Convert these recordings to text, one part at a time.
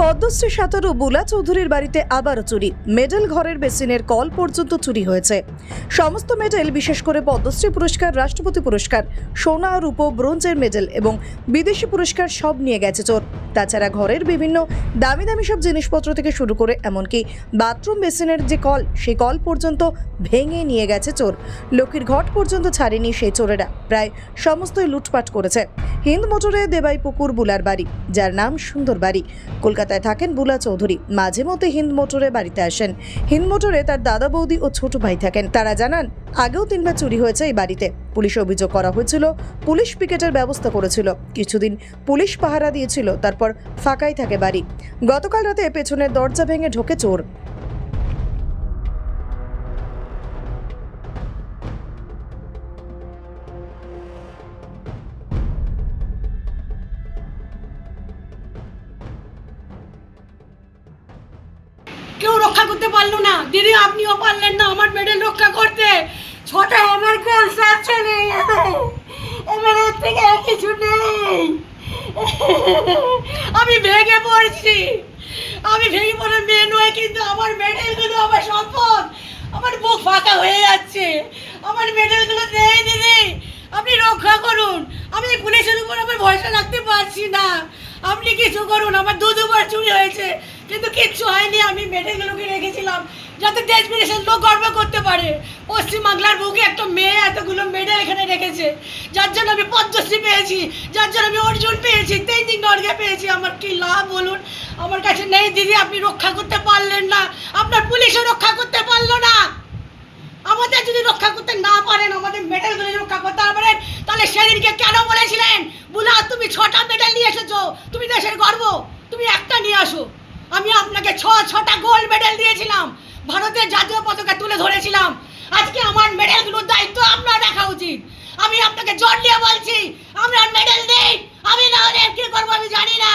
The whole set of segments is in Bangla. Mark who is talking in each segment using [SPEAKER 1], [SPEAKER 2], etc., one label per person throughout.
[SPEAKER 1] পদ্মশ্রী সাঁতারু বুলা চৌধুরীর বাড়িতে আবারও চুরি। মেডেল ঘরের বেসিনের কল পর্যন্ত চুরি হয়েছে। সমস্ত মেডেল, বিশেষ করে পদ্মশ্রী পুরস্কার, রাষ্ট্রপতি পুরস্কার, সোনা, রূপো, ব্রোঞ্জের মেডেল এবং বিদেশি পুরস্কার সব নিয়ে গেছে চোর। তাছাড়া ঘরের বিভিন্ন দামি দামি সব জিনিসপত্র থেকে শুরু করে এমনকি বাথরুম বেসিনের যে কল, সেই কল পর্যন্ত ভেঙে নিয়ে গেছে চোর। লক্ষ্মীর ঘট পর্যন্ত ছাড়েনি সেই চোরেরা। প্রায় সমস্তই লুটপাট করেছে। হিন্দ মোটরে দেবাই পুকুর বুলার বাড়ি, যার নাম সুন্দর বাড়ি কলকাতায় থাকেন বুলা চৌধুরী। মাঝে মধ্যে হিন্দ মোটরে বাড়িতে আসেন। হিন্দ মোটরে তার দাদা বৌদি ও ছোট ভাই থাকেন। তারা জানান, আগেও তিনবার চুরি হয়েছে এই বাড়িতে। পুলিশ অভিযোগ করা হয়েছিল, পুলিশ পিকেটের ব্যবস্থা করেছিল। কিছুদিন পুলিশ পাহারা দিয়েছিল, তারপর ফাঁকাই থাকে বাড়ি। গতকাল রাতে পেছনের দরজা ভেঙে ঢোকে চোর।
[SPEAKER 2] রক্ষা করতে পারল না। দিদি, আপনিও পারলেন না আমার মেডেল রক্ষা করতে। ছটা আমার কোন সাথে নেই এর থেকে কিছু নেই। আমি ভেঙে পড়ছি। আমি ভেঙে পড়ে মেয়ে নয়, কিন্তু আমার মেডেলগুলো আমার সম্পদ। আমার বুক ফাঁকা হয়ে যাচ্ছে। আমার মেডেলগুলো নেই, দিদি। আপনি রক্ষা করুন। আমি পুলিশের উপর আমার ভরসা রাখতে পারছি না। আপনি কিছু করুন। আমার দু দুবার চুরি হয়েছে। কিন্তু কিচ্ছু হয়নি, আমি মেডেলগুলোকে রেখেছিলাম যাতে দেশ বিদেশের লোক গর্ব করতে পারে। পশ্চিমবাংলার বুকে একটা মেয়ে এতগুলো মেডেল এখানে রেখেছে, যার জন্য আমি পদ্মশ্রী পেয়েছি, যার জন্য আমি অর্জুন পেয়েছি, তিন দিন নর্গে পেয়েছি। আমার কি লাভ বলুন? আমার কাছে নেই দিদি, আপনি রক্ষা করতে পারলেন না। আপনার পুলিশও রক্ষা করতে পারল না। আমাদের যদি রক্ষা করতে না পারেন, আমাদের মেডেলগুলো রক্ষা করতে না পারেন, তাহলে সেদিনকে কেন বলেছিলেন? বুলা তুমি ছটা মেডেল নিয়ে এসেছ, তুমি দেশের গর্ব, তুমি একটা নিয়ে আসো। আমি আপনাকে ছ, ছটা গোল্ড মেডেল দিয়েছিলাম। ভারতের জাতীয় পতাকা তুলে ধরেছিলাম। আজকে আমার মেডেলগুলোর দায়িত্ব আপনার রাখা উচিত। আমি আপনাকে জোর দিয়ে বলছি, আমার মেডেল নেই। আমি না হলে কি করব আমি জানি না।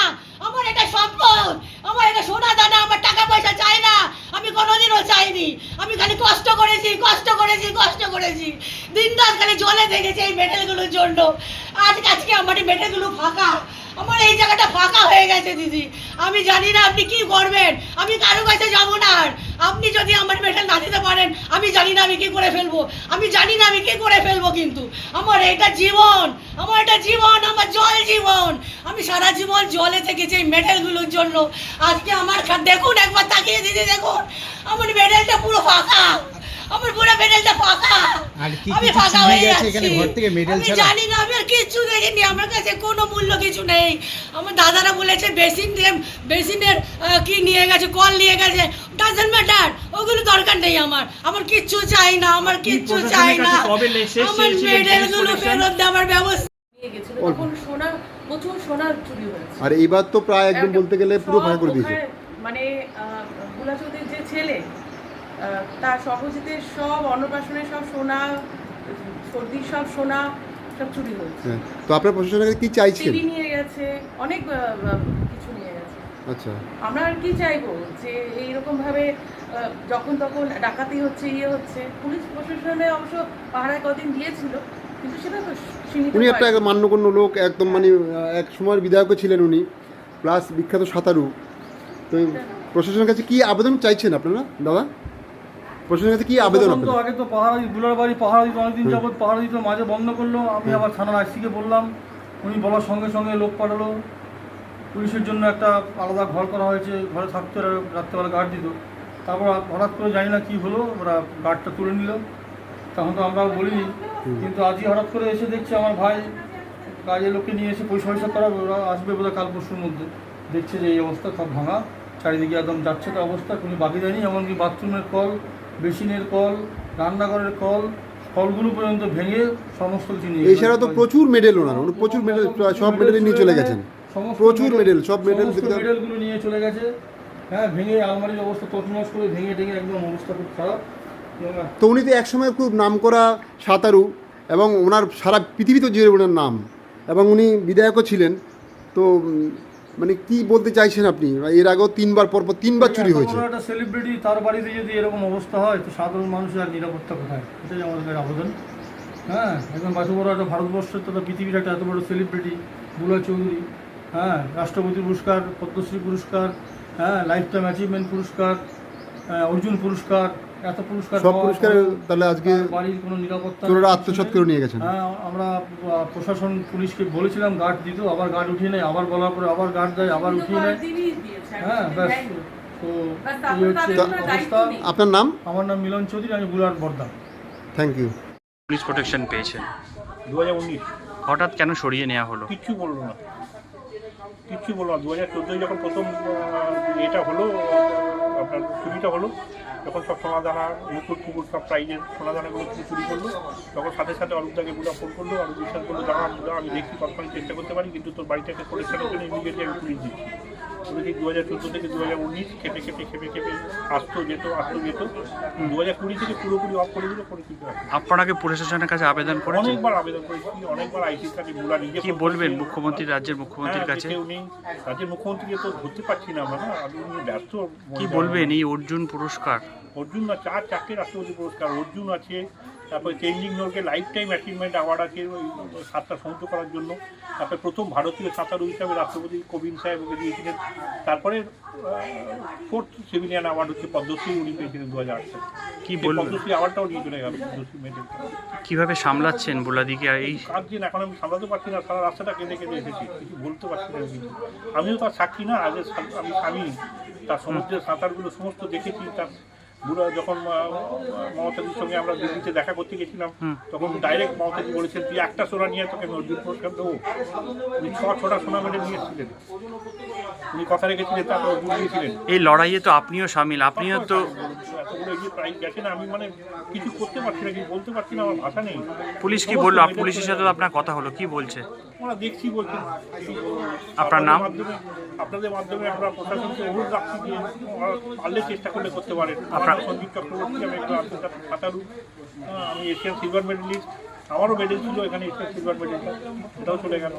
[SPEAKER 2] আমার এটা সম্পদ। আমার এটা সোনা দানা, আমার টাকা পয়সা চাই না। আমি কোনোদিনও চাইনি। আমি খালি কষ্ট করেছি কষ্ট করেছি কষ্ট করেছি। দিন রাত খালি জলে দেখেছি এই মেডেলগুলোর জন্য। আজ, আজকে আমার এই মেডেলগুলো ফাঁকা। আমার এই জায়গাটা ফাঁকা হয়ে গেছে, দিদি। আমি জানি না আপনি কি করবেন। আমি কারও কাছে যাব না আর। আপনি যদি আমার মেডেল না দিতে পারেন, আমি জানি না আমি কি করে ফেলব। আমি জানি না আমি কি করে ফেলব কিন্তু। আমার এটা জীবন। আমার এটা জীবন, আমার জল জীবন। আমি সারা জীবন জলে থেকেছি এই মেডেলগুলোর জন্য। আজকে আমার দেখুন, একবার তাকিয়ে, দিদি, দেখুন। আমার মেডেলটা পুরো ফাঁকা। মেডেলটা ফাঁকা আমি ফাঁকা হয়ে যাচ্ছি। আমি জানি না আমি আর কিচ্ছু দেখিনি। আমার কাছে কোনো মূল্য কিছু নেই। আমার দাদারা বলেছে বেসিন বেসিনের কি নিয়ে গেছে কল নিয়ে গেছে। ডাজেন্ট ম্যাটার ওগুলো দরকার নেই আমার। আমার কিচ্ছু চাই না আমার কিচ্ছু চাই না। আমার মেডেলগুলো ফেরত দেওয়ার ব্যবস্থা
[SPEAKER 3] নিয়ে গেছিল তখন সোনা প্রচুর সোনার চুরি হয়েছে।
[SPEAKER 4] আর এইবার তো প্রায় একদম বলতে গেলে পুরো করে দিয়েছে।
[SPEAKER 3] মানে যে ছেলে তার সহজিতের সব অন্নপ্রাশনের সব সোনা সর্দির সব সোনা সব চুরি হয়েছে।
[SPEAKER 4] হ্যাঁ তো আপনার প্রশাসনের কাছে কি চাইছেন?
[SPEAKER 3] টিভি নিয়ে গেছে অনেক কিছু নিয়ে গেছে।
[SPEAKER 4] আচ্ছা।
[SPEAKER 3] আমরা আর কি চাইব যে এইরকম ভাবে যখন তখন ডাকাতি হচ্ছে ইয়ে হচ্ছে পুলিশ প্রশাসনে অবশ্য পাহারায় কদিন দিয়েছিল কিন্তু সেটা তো
[SPEAKER 4] উনি একটা। মান্যগণ্য লোক একদম মানে এক সময়ের বিধায়কও ছিলেন উনি প্লাস বিখ্যাত সাঁতারু। তো প্রশাসনের কাছে কি আবেদন চাইছেন আপনারা দাদা? প্রশাসনের কাছে কি আবেদন
[SPEAKER 5] তো আগে তো পাহাড়া বুলার বাড়ি পাহাড়া দিত অনেকদিন যাবত পাহাড়া দিত মাঝে বন্ধ করল। আমি আবার থানার আইসিকে বললাম উনি বলার সঙ্গে সঙ্গে লোক পাঠালো। পুলিশের জন্য একটা আলাদা ঘর করা হয়েছে ঘরে থাকতো রাত্রেবেলা গার্ড দিত। তারপর হঠাৎ করে জানি না কী হলো ওরা গার্ডটা তুলে নিল। তখন তো আমরা বলিনি কিন্তু আজই হঠাৎ করে এসে দেখছি আমার ভাই কাজের লোককে নিয়ে এসে পয়সা পয়সা করাবে ওরা আসবে বোধহয় কাল পরশুর মধ্যে। দেখছে যে এই অবস্থা সব ভাঙা চারিদিকে একদম যাচ্ছে তো অবস্থা কোনো বাকি দেয়নি এমনকি বাথরুমের কল বেসিনের কল রান্নাঘরের কল কলগুলো পর্যন্ত ভেঙে সমস্ত কিছু
[SPEAKER 4] এছাড়া তো প্রচুর মেডেল ওনার উনি প্রচুর মেডেল সব মেডেল নিয়ে চলে গেছেন। প্রচুর মেডেল সব মেডেল
[SPEAKER 5] মেডেলগুলো নিয়ে চলে গেছে। হ্যাঁ ভেঙে আলমারির অবস্থা তছনছ করে ভেঙে টেঙে একদম অবস্থা খুব খারাপ।
[SPEAKER 4] তো উনি তো একসময় খুব নামকরা সাঁতারু এবং ওনার সারা পৃথিবীতে যে ওনার নাম এবং উনি বিধায়কও ছিলেন। তো মানে কি বলতে চাইছেন আপনি? এর আগেও তিনবার পরপর তিনবার চুরি হয়েছে।
[SPEAKER 5] একটা সেলিব্রিটি তার বাড়িতে যদি এরকম অবস্থা হয় তো সাধারণ মানুষের আর নিরাপত্তা কোথায়? এটাই আমাদের আবেদন। হ্যাঁ? একদম এত বড় একটা ভারতবর্ষের তথা পৃথিবীর একটা এত বড় সেলিব্রিটি বুলা চৌধুরী। হ্যাঁ? রাষ্ট্রপতি পুরস্কার পদ্মশ্রী পুরস্কার হ্যাঁ? লাইফ টাইম অ্যাচিভমেন্ট পুরস্কার হ্যাঁ, অর্জুন পুরস্কার এত পুরস্কার
[SPEAKER 4] সব পুরস্কার তাহলে আজকে
[SPEAKER 5] বাড়ির কোনো নিরাপত্তা
[SPEAKER 4] চোরেরা আত্মসাৎ করে নিয়ে গেছেন।
[SPEAKER 5] হ্যাঁ আমরা প্রশাসন পুলিশকে বলেছিলাম গার্ড দিত আবার গার্ড উঠিয়ে নেয় আবার বলার পরে আবার গার্ড দেয় আবার উঠিয়ে নেয়। হ্যাঁ ব্যাস। তো এই হচ্ছে অবস্থা।
[SPEAKER 4] আপনার নাম?
[SPEAKER 5] আমার নাম মিলন চৌধুরী আমি বুলার বর্দা।
[SPEAKER 4] থ্যাংক ইউ
[SPEAKER 6] পুলিশ প্রোটেকশন পেয়েছেন
[SPEAKER 7] দু হাজার উনিশ।
[SPEAKER 6] হঠাৎ কেন সরিয়ে নেওয়া হলো?
[SPEAKER 7] কিচ্ছু বলল না। কিচ্ছু বলল না। দু হাজার চোদ্দোয় যখন প্রথম এটা হলো আপনার সুবিধা হলো। যখন সব সোনাদানা মুকুট কুকুর সব প্রাইজের সোনাদানাগুলো কিছু চুরি করল। তখন সাথে সাথে অরূপদাকে বুড়া ফোন করল আর বিশ্বাস করল দাঁড়া আমি দেখছি কতক্ষণ চেষ্টা করতে পারি, কিন্তু তোর বাড়িটাকে পরিষ্কারের জন্য ইমিডিয়েটলি আমি পুলিশ দিচ্ছি। বলেছি দু হাজার চোদ্দ থেকে দু হাজার উনিশ খেপে খেপে খেপে খেপে আসতো যেত আসতো যেত। দু হাজার কুড়ি থেকে পুরোপুরি অফ করে দিল করে হবে
[SPEAKER 6] আপনারা কি প্রশাসনের কাছে আবেদন করেছেন?
[SPEAKER 7] অনেকবার আবেদন করেছি অনেকবার আইটির কাছে বুড়া নিজে
[SPEAKER 6] কি বলবেন মুখ্যমন্ত্রী রাজ্যের মুখ্যমন্ত্রীর
[SPEAKER 7] হ্যাঁ,
[SPEAKER 6] কাছে?
[SPEAKER 7] উনি রাজ্যের মুখ্যমন্ত্রীকে তো ধরতে পারছি না আমরা আমি উনি ব্যস্ত।
[SPEAKER 6] কি বলবেন এই অর্জুন পুরস্কার?
[SPEAKER 7] অর্জুন না চার চারটে রাষ্ট্রপতি পুরস্কার অর্জুন আছে তারপরে Tenzing Norgay lifetime achievement award আছে ওই সাতটা সমুদ্র করার জন্য। তারপরে প্রথম ভারতীয় সাঁতারু হিসাবে রাষ্ট্রপতি কোবিন্দ সাহেব ওকে দিয়েছিলেন। তারপরে ফোর্থ সিভিলিয়ান অ্যাওয়ার্ড হচ্ছে পদ্মশ্রী উনি পেয়েছিলেন দু হাজার আট সালে
[SPEAKER 6] কি
[SPEAKER 7] পদ্মশ্রী অ্যাওয়ার্ডটাও নিয়ে চলে গেল পদ্মশ্রী মেডেল
[SPEAKER 6] কীভাবে সামলাচ্ছেন বুলাদিকে এই
[SPEAKER 7] কাজ দিন এখন আমি সামলাতে পারছি না সারা রাস্তাটা কেঁদে কেঁদে এসেছি কিছু বলতে পারছি না আমিও তার সাক্ষী না আগে আমি স্বামী তার সমুদ্রের সাঁতারগুলো সমস্ত দেখেছি তার বুড়া যখন আহ, মমতাদির সঙ্গে আমরা দিল্লিতে দেখা করতে গেছিলাম তখন ডাইরেক্ট মমতাদি বলেছেন তুই একটা সোনা নিয়ে তোকে অর্জুন পুরস্কার দেবো। উনি ছ ছটা সোনা মেডেল নিয়ে এসেছিলেন উনি কথা রেখেছিলেন তারপর দিয়েছিলেন।
[SPEAKER 6] এই লড়াইয়ে তো আপনিও সামিল আপনিও তো
[SPEAKER 7] এতগুলো এগিয়ে প্রাইজ গেছে না আমি মানে কিছু করতে পারছি না কিছু বলতে পারছি না আমার ভাষা নেই।
[SPEAKER 6] পুলিশ কি বলল? পুলিশের সাথে আপনার কথা হলো কি বলছে?
[SPEAKER 7] আমরা দেখছি বলছেন
[SPEAKER 6] আপনার নাম?
[SPEAKER 7] মাধ্যমে আপনাদের মাধ্যমে আমরা প্রশাসনকে অনুরোধ রাখছি যে পারলে চেষ্টা করলে করতে পারেন।
[SPEAKER 6] আপনার
[SPEAKER 7] সঞ্জীব চক্রবর্তী আমি একটা সাঁতারু। আহ, আমি এশিয়ান সিলভার মেডেলিস্ট। আমারও মেডেল ছিল এখানে এশিয়ান সিলভার মেডেলটা সেটাও চলে গেল